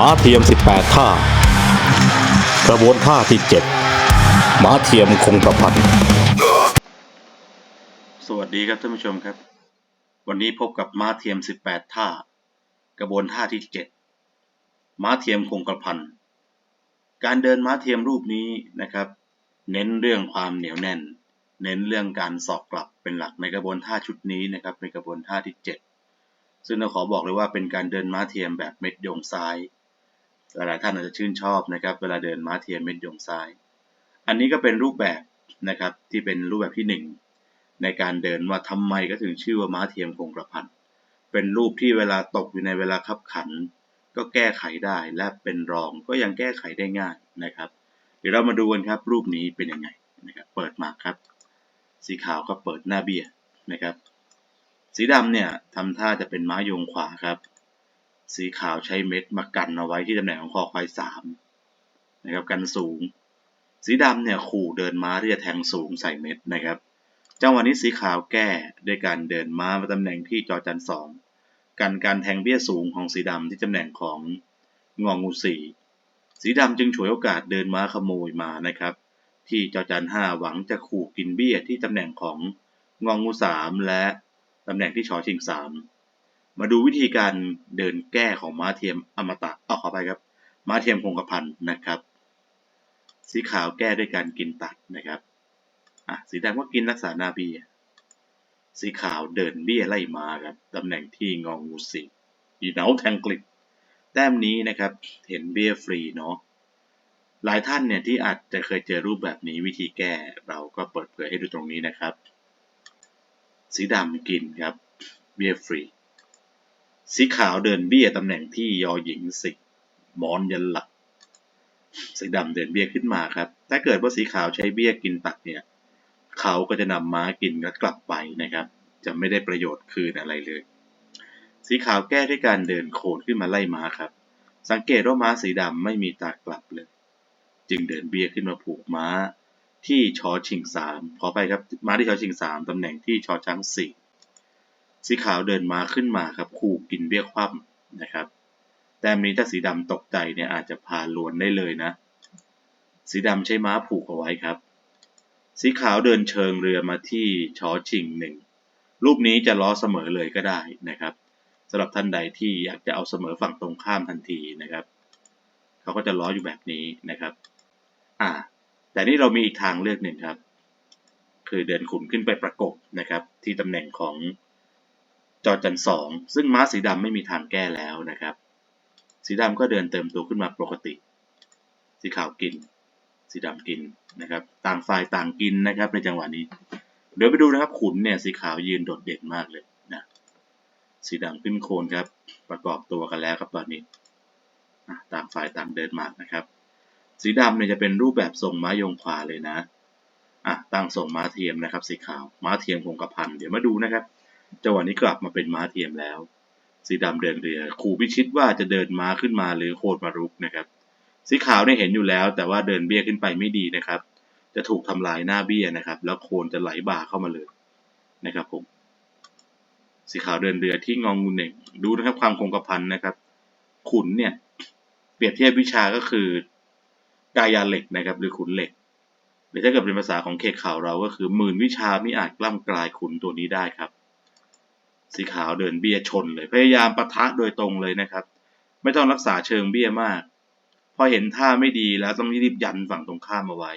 ม้าเทียม 18 ท่า กระบวนท่าที่ 7 ม้าเทียมคงกระพันสวัสดีครับท่านผู้ชมครับ วันนี้พบกับม้าเทียม 18 ท่า กระบวนท่าที่ 7 ม้าเทียมคงกระพันการเดินม้าเทียมรูปนี้นะครับ เน้นเรื่องความเหนียวแน่น เน้นเรื่องการสอกกลับเป็นหลักในกระบวนท่าชุดนี้นะครับในกระบวนท่าที่ 7ซึ่งเราขอบอกเลยว่าเป็นการเดินม้าเทียมแบบเม็ดโยงซ้าย หลายๆท่านอาจจะชื่นชอบนะครับ เวลาเดินม้าเทียมเม็ดยงซ้าย อันนี้ก็เป็นรูปแบบนะครับที่เป็นรูปแบบที่หนึ่งในการเดินว่าทำไมก็ถึงชื่อว่าม้าเทียมคงกระพันเป็นรูปที่เวลาตกอยู่ในเวลาขับขัน ก็แก้ไขได้และเป็นรองก็ยังแก้ไขได้ง่ายนะครับ เดี๋ยวเรามาดูกันครับรูปนี้เป็นยังไงนะครับเปิดมาครับ สีขาวก็เปิดหน้าเบี้ยนะครับ สีดำเนี่ยทำท่าจะเป็นม้ายงขวาครับ สีขาวใช้เม็ดมากันเอาไว้ที่ตำแหน่งของคอควายสามนะครับกันสูง สีดำเนี่ยขู่เดินม้าที่จะแทงสูงใส่เม็ดนะครับ จังหวะนี้สีขาวแก้ด้วยการเดินม้ามาตำแหน่งที่จอจันสองกันการแทงเบี้ยสูงของสีดำที่ตำแหน่งของงองูสี่สีดำจึงฉวยโอกาสเดินม้าขโมยมานะครับ ที่จอจันห้าหวังจะขู่กินเบี้ยที่ตำแหน่งของงองูสามและตำแหน่งที่ชอชิงสาม มาดูวิธีการเดินแก้ของม้าเทียมอมตะเอาขอไปครับ ม้าเทียมคงกระพันนะครับ สีขาวแก้ด้วยการกินตัดนะครับอะสีแดงก็กินรักษานาบีสีขาวเดินเบี้ยไล่มาครับตำแหน่งที่งองูสิอีเนาแทงกลิบแต้มนี้นะครับเห็นเบี้ยฟรีเนาะหลายท่านเนี่ยที่อาจจะเคยเจอรูปแบบนี้วิธีแก้เราก็เปิดเผยให้ดูตรงนี้นะครับ สีดำกินครับเบี้ยฟรี สีขาวเดินเบี้ยตำแหน่งที่ยอหญิงสิหมอนยันหลัก สีดำเดินเบี้ยขึ้นมาครับ ถ้าเกิดว่าสีขาวใช้เบี้ยกินตัดเนี่ย เขาก็จะนำม้ากินก็กลับไปนะครับ จะไม่ได้ประโยชน์คืนอะไรเลย สีขาวแก้ด้วยการเดินโขนขึ้นมาไล่ม้าครับ สังเกตว่าม้าสีดำไม่มีตากลับเลย จึงเดินเบี้ยขึ้นมาผูกม้าที่ชอชิงสามขอไปครับ ม้าที่ชอชิงสามตำแหน่งที่ชอช้างสี่ สีขาวเดินม้าขึ้นมาครับขู่กินเบี้ยคว่ำนะครับ แต้มนี้ถ้าสีดำตกใจเนี่ยอาจจะพาลวนได้เลยนะ สีดำใช้ม้าผูกเอาไว้ครับ สีขาวเดินเชิงเรือมาที่ชอชิงหนึ่งรูปนี้จะล้อเสมอเลยก็ได้นะครับสำหรับท่านใดที่อยากจะเอาเสมอฝั่งตรงข้ามทันทีนะครับเขาก็จะล้ออยู่แบบนี้นะครับ อ่า แต่นี่เรามีอีกทางเลือกหนึ่งครับ คือเดินขุนขึ้นไปประกบนะครับ ที่ตำแหน่งของ จอจันสองซึ่งม้าสีดำไม่มีทางแก้แล้วนะครับ สีดำก็เดินเติมตัวขึ้นมาปกติ สีขาวกิน สีดำกินนะครับ ต่างฝ่ายต่างกินนะครับในจังหวะนี้ เดี๋ยวไปดูนะครับขุนเนี่ยสีขาวยืนโดดเด่นมากเลยนะ สีดำขึ้นโคนครับ ประกอบตัวกันแล้วครับตอนนี้ ต่างฝ่ายต่างเดินมากนะครับ สีดำเนี่ยจะเป็นรูปแบบทรงม้ายงขวาเลยนะอะตั้งทรงม้าเทียมนะครับ สีขาว ม้าเทียมคงกระพัน เดี๋ยวมาดูนะครับ จังหวะนี้กลับมาเป็นม้าเทียมแล้ว สีดำเดินเรือขู่พิชิตว่าจะเดินม้าขึ้นมาหรือโคดมารุกนะครับ สีขาวเนี่ยเห็นอยู่แล้ว แต่ว่าเดินเบี้ยขึ้นไปไม่ดีนะครับ จะถูกทำลายหน้าเบี้ยนะครับ แล้วโคนจะไหลบ่าเข้ามาเลยนะครับผมสีขาวเดินเรือที่งองงูเหน่งดูนะครับความคงกระพันนะครับ ขุนเนี่ย เปรียบเทียบวิชาก็คือกายาเหล็กนะครับ หรือขุนเหล็กหรือถ้าเกิดเป็นภาษาของเคข่าวเราก็คือหมื่นวิชาไม่อาจกล้ำกลายขุนตัวนี้ได้ครับ สีขาวเดินเบี้ยชนเลย พยายามปะทะโดยตรงเลยนะครับ ไม่ต้องรักษาเชิงเบี้ยมาก พอเห็นท่าไม่ดีแล้วต้องรีบยันฝั่งตรงข้ามเอาไว้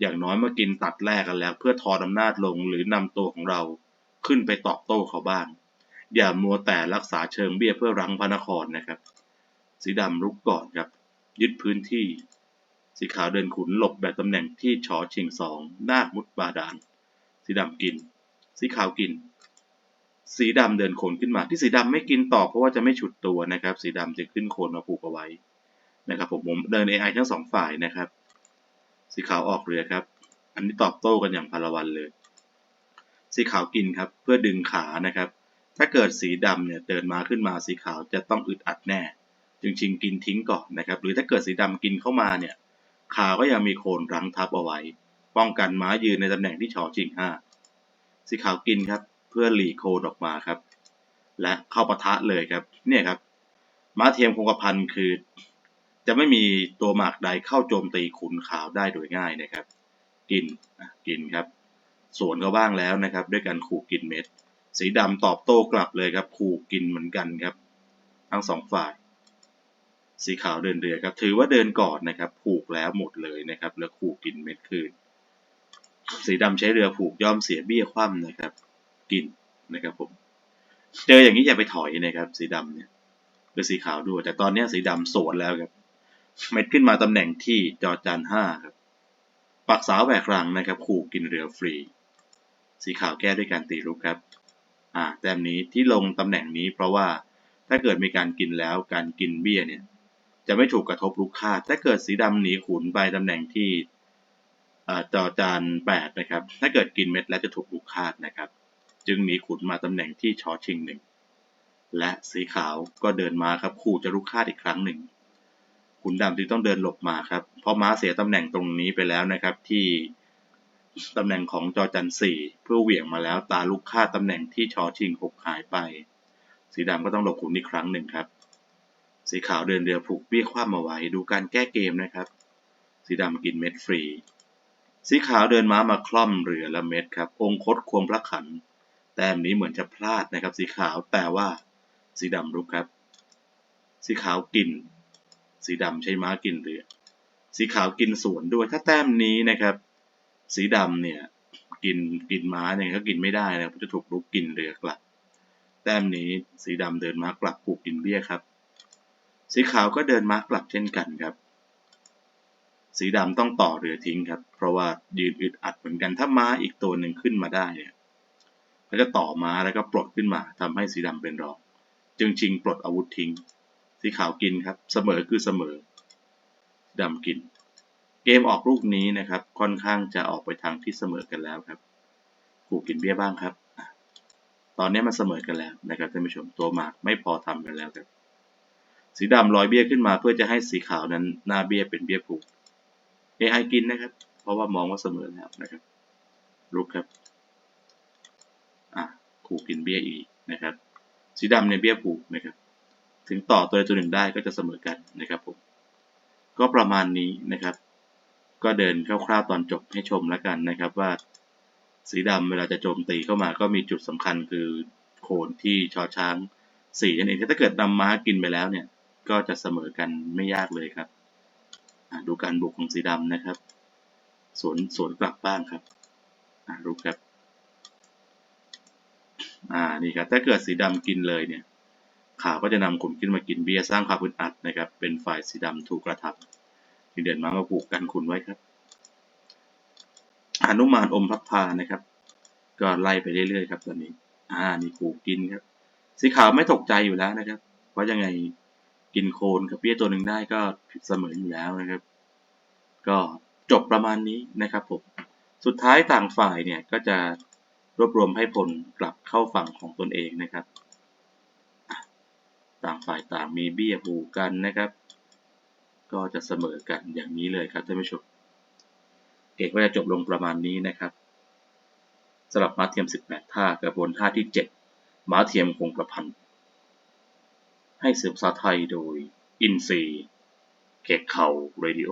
อย่างน้อยมื่อกินตัดแรกกันแล้ว เพื่อทอดอำนาจลงหรือนำตัวของเราขึ้นไปตอบโต้เขาบ้าง อย่ามัวแต่รักษาเชิงเบี้ยเพื่อรั้งพระนครนะครับ สีดำรุกก่อนครับ ยึดพื้นที่ สีขาวเดินขุนหลบแบบตำแหน่งที่ชอชิงสองนาคมุดบาดาล สีดำกิน สีขาวกิน สีดำเดินโขนขึ้นมา ที่สีดำไม่กินต่อเพราะว่าจะไม่ฉุดตัวนะครับ สีดำจะขึ้นโขนมาผูกเอาไว้นะครับผมผมเดิน AI ทั้งสองฝ่ายนะครับ สีขาวออกเรือครับ อันนี้ตอบโต้กันอย่างพลวันเลย สีขาวกินครับเพื่อดึงขานะครับ ถ้าเกิดสีดำเนี่ยเดินมาขึ้นมาสีขาวจะต้องอึดอัดแน่ จึงชิงกินทิ้งก่อนนะครับ หรือถ้าเกิดสีดำกินเข้ามาเนี่ยขาก็ยังมีโคนรั้งทับเอาไว้ ป้องกันม้ายืนในตำแหน่งที่ชอชิงห้าสีขาวกินครับ เพื่อหลีโคนออกมาครับ และเข้าปะทะเลยครับ เนี่ยครับ ม้าเทียมคงกระพันคือ จะไม่มีตัวหมากใดเข้าโจมตีขุนขาวได้โดยง่ายนะครับ กินอะกินครับ สวนเขาบ้างแล้วนะครับ ด้วยการขู่กินเม็ด สีดำตอบโต้กลับเลยครับ ขู่กินเหมือนกันครับ ทั้งสองฝ่าย สีขาวเดินเรือครับ ถือว่าเดินก่อนนะครับผูกแล้วหมดเลยนะครับ แล้วขู่กินเม็ดคืนสีดำใช้เรือผูกย่อมเสียเบี้ยคว่ำนะครับ กินนะครับผม เจออย่างนี้อย่าไปถอยนะครับ สีดำเนี่ยหรือสีขาวด้วย แต่ตอนนี้สีดำสวนแล้วครับ เม็ดขึ้นมาตำแหน่งที่จอจานห้าครับ ปักสาวแหวกรังนะครับ ขู่กินเรือฟรี สีขาวแก้ด้วยการตีรุกครับ อ่า แต้มนี้ที่ลงตำแหน่งนี้ เพราะว่าถ้าเกิดมีการกินแล้วการกินเบี้ยเนี่ย จะไม่ถูกกระทบลูกคาถ้าเกิดสีดำหนีขุนไปตำแหน่งที่อ่าจอจานแปดนะครับ ถ้าเกิดกินเม็ดแล้วจะถูกลูกคาดนะครับ จึงหนีขุนมาตำแหน่งที่ชอชิงหนึ่ง และสีขาวก็เดินมาครับขู่จะลูกคาดอีกครั้งหนึ่ง ขุนดำจึงต้องเดินหลบมาครับ เพราะม้าเสียตำแหน่งตรงนี้ไปแล้วนะครับที่ตำแหน่งของจอจันสี่เพื่อเหวี่ยงมาแล้วตาลูกคาดตำแหน่งที่ชอชิงหกหายไป สีดำก็ต้องหลบขุนอีกครั้งหนึ่งครับ สีขาวเดินเรือผูกเบี้ยคว่ำมาไว้ดูการแก้เกมนะครับ สีดำกินเม็ดฟรีสีขาวเดินม้ามาคล่อมเรือละเม็ดครับ องคตควงพระขัน แต้มนี้เหมือนจะพลาดนะครับ สีขาวแต่ว่าสีดำรุกครับ สีขาวกิน สีดำใช้ม้ากินเรือสีขาวกินสวนด้วยถ้าแต้มนี้นะครับ สีดำเนี่ยกินกินม้าเนี่ยก็กินไม่ได้นะเพราจะถูกลุกกินเรือกลับ แต้มนี้สีดำเดินม้ากลับผูกกินเบี้ยครับ สีขาวก็เดินม้ากลับเช่นกันครับสีดำต้องต่อเรือทิ้งครับ เพราะว่ายืนอึดอัดเหมือนกัน ถ้าม้าอีกตัวหนึ่งขึ้นมาได้เนี่ย ก็ต่อม้าแล้วก็ปลดขึ้นมาทำให้สีดำเป็นรอง จึงชิงปลดอาวุธทิ้ง สีขาวกินครับ เสมอคือเสมอสีดำกิน เกมออกลูกนี้นะครับ ค่อนข้างจะออกไปทางที่เสมอกันแล้วครับกูกินเบี้ยบ้างครับ ตอนนี้มันเสมอกันแล้วนะครับท่านผู้ชมตัวหมากไม่พอทำกันแล้วครับ สีดำลอยเบี้ยขึ้นมาเพื่อจะให้สีขาวนั้นหน้าเบี้ยเป็นเบี้ยผูก AI กินนะครับ เพราะว่ามองว่าเสมอแล้วนะครับลุกครับ ผูกกินเบี้ยอีกนะครับ สีดำในเบี้ยผูกนะครับ ถึงต่อตัวใดตัวหนึ่งได้ก็จะเสมอกันนะครับผม ก็ประมาณนี้นะครับ ก็เดินคร่าวๆตอนจบให้ชมแล้วกันนะครับว่า สีดำเวลาจะโจมตีเข้ามาก็มีจุดสำคัญคือโคนที่ชอช้างสี่นั่นเองถ้าเกิดนำม้ากินไปแล้วเนี่ย ก็จะเสมอกันไม่ยากเลยครับดูการบุกของสีดำนะครับ สวนสวนกลับบ้างครับรู้ครับ อ่านี่ครับถ้าเกิดสีดำกินเลยเนี่ยขาวก็จะนำกลุ่มขึ้นมากินเบียร์สร้างความอึดอัดนะครับ เป็นฝ่ายสีดำถูกกระทำที่เดินมามาปลูกกันขุนไว้ครับหนุมานอมพับพานะครับ ก็ไล่ไปเรื่อยๆครับตอนนี้อ่านี่ปลูกกินครับ สีขาวไม่ตกใจอยู่แล้วนะครับ เพราะยังไงกินโคนกับเบี้ยตัวหนึ่งได้ก็เสมออยู่แล้วนะครับ ก็จบประมาณนี้นะครับผมสุดท้ายต่างฝ่ายเนี่ยก็จะ รวบรวมให้ผลกลับเข้าฝั่งของตนเองนะครับ ต่างฝ่ายต่างมีเบี้ยผูกันนะครับ ก็จะเสมอกันอย่างนี้เลยครับท่านผู้ชมเกมก็จะจบลงประมาณนี้นะครับสำหรับม้าเทียม 18 ท่ากระบวนท่าที่ 7 ม้าเทียมคงกระพัน ให้เสียงภาไทยโดย อินซีเขกเขาเรดิโอ